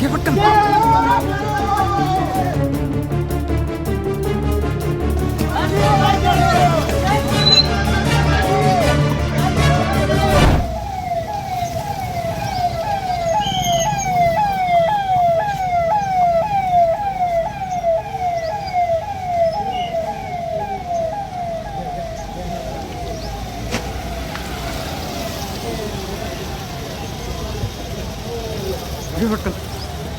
घे पटकन. घे. पटकन.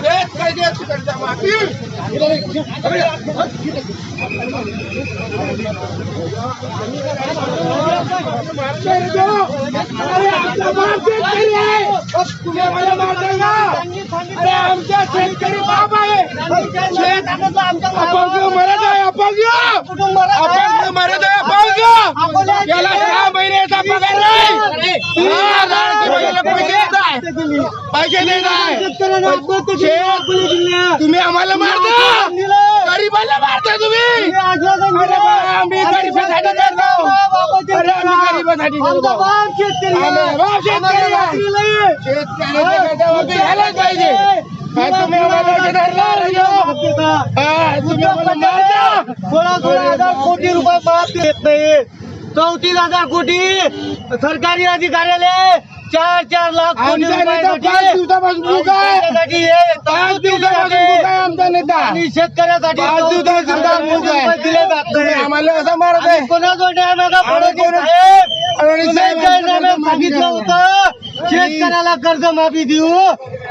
पाहिजे हेच पाहिजे तिकडच्या माती अरे आमचा बाप शेतकरी आहे तुम्ही मला मारताय ना अरे आमचा शेतकरी बाप आहे शेत अपंग मरत आहे अपंग अपंग मरत आहे अपंग याला सहा महिन्याचा पगार नाही सहा हजार रुपये पैसे देत शेत तुम्ही आम्हाला मारता. गरीबाला मारता तुम्ही. आम्ही गरिबासाठी करतो शेतकरी पाहिजे. तुम्ही आम्हाला सोळा सोळा हजार कोटी रुपये माफ देत नाही. चौतीस हजार कोटी सरकारी अधिकाऱ्याले चार चार लाख कोटी पाच दिवसापासून आहे. हे पाच दिवसापासून आहे आमचा नेता आणि शेतकऱ्यासाठी पाच मुका कोटी आहे. रुपये दिले जात तुम्ही नाही आम्हाला असं मारत आहे. कोणाजवळ न्याय मागा आम्ही फडणवीस कोणा- साहेब. फडणवीस तुम्ही साहेब जाहीरनाम्यात आमच्याकडे सांगितलं मागितलं. होतं? शेतकऱ्याला कर्ज माफी देऊ.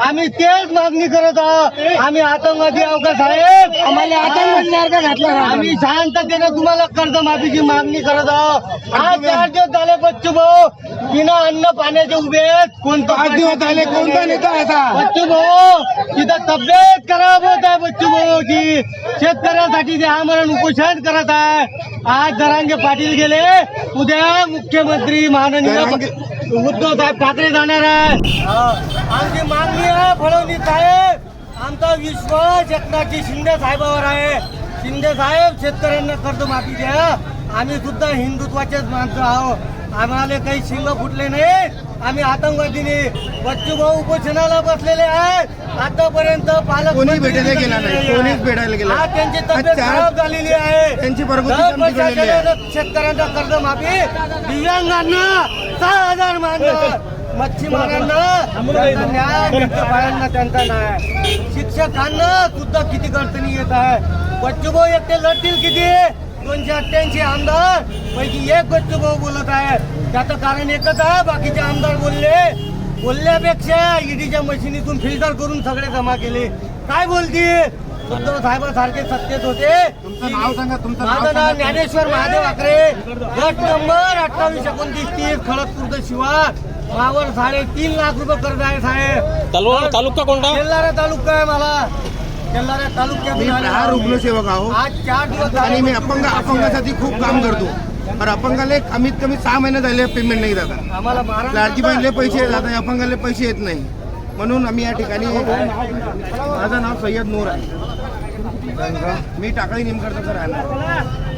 आम्ही तेच मागणी करत आहोत. आम्ही आतंकवादी आहोत का साहेब? आम्हाला आतंकवादी घातला आम्ही शांततेने तुम्हाला कर्ज माफीची मागणी करत आहोत. आज चार दिवस झाले बच्चू भाऊ बिना अन्न पाण्याचे उभे आहेत. कोणतं पाच दिवस झाले कोणता नेता असा बच्चू भाऊ तिथं तब्येत खराब होत आहे बच्चू भाऊची. शेतकऱ्यासाठी ते आमरण उपोषण करत आहे. आज दरांगे पाटील गेले. उद्या मुख्यमंत्री माननीय उद्धव साहेब ठाकरे जाणार. आहे आमची मागणी आहे फडणवीस साहेब. आमचा विश्वास एकनाथजी शिंदे साहेबावर आहे. शिंदे साहेब शेतकऱ्यांना कर्जमाफी द्या. आम्ही सुद्धा हिंदुत्वाचेच माणसं आहोत. आम्हाला काही शिंग फुटले नाही. आम्ही आतंकवादी नाही बच्चू भाऊ उपोषणाला बसलेले आहेत. आतापर्यंत पालक कोणी भेटायला गेला नाही. कोणीच भेटायला गेला त्यांची तब्येत अच्छा. खराब झालेली आहे. त्यांची प्रकृती. वर्षाच्या शेतकऱ्यांना कर्जमाफी दिव्यांगांना सहा हजार मानधन. मच्छीमारांना न्याय बायांना त्यांचा न्याय. शिक्षकांना सुद्धा किती अडचणी येत आहे. बच्चूभाऊ एकटे लढतील किती? दोनशे अठ्ठ्याऐंशी आमदार पैकी एक बच्चूभाऊ बोलत आहे. त्याचं कारण एकच आहे बाकीचे आमदार बोलले. बोलल्यापेक्षा ईडीच्या मशिनीतून फिल्टर करून सगळे जमा केले. काय बोलती? उद्धव साहेबांसारखे सत्तेत होते. माझं नाव. ज्ञानेश्वर महादेव आकरे. गट नंबर अठ्ठावीस एकोणतीस तीस खडकपूर शिवार. मावर साडेतीन लाख रुपये कर्ज आहे साहेब. तालुका तालुका कोणता? तेल्लारा तालुका आहे मला. तेल्लारा मी तालुक्यात प्रहार रुग्णसेवक आहो. आज चार दिवस झाले आणि मी अपंग अपंगासाठी खूप काम करतो. पण अपंगाला कमीत कमी सहा महिने झाले पेमेंट नाही जातात आम्हाला लाडकी बहिणीले पैसे येतात आणि अपंगाला पैसे येत नाही. म्हणून आम्ही या ठिकाणी माझं नाव सय्यद नूर आहे. मी टाकळी निमकरचा राहणार.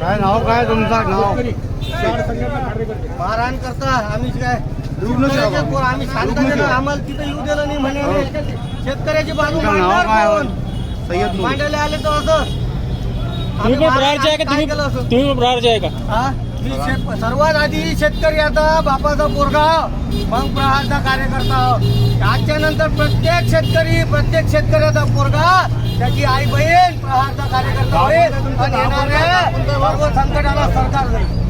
काय नाव काय तुमचं? नाव? मारहाण करता आम्ही काय आम्ही. आम्हाला तिथे येऊ दिलं नाही म्हणे. शेतकऱ्याची बाजू? सय्यद मांडायला आले तर असं. तुम्ही आम्ही पण ब्रारचे आहे का? काय तुम्ही केलं असं? तुम्ही पण ब्रारचे आहे का? हा? मी शेत- सर्वात आधी शेतकरी आता बापाचा पोरगा मग प्रहारचा कार्यकर्ता. आजच्या नंतर प्रत्येक शेतकरी प्रत्येक शेतकऱ्याचा पोरगा त्याची आई बहीण प्रहारचा कार्यकर्ता होईल. आणि येणाऱ्या सर्व संकटाला सरकार जाईल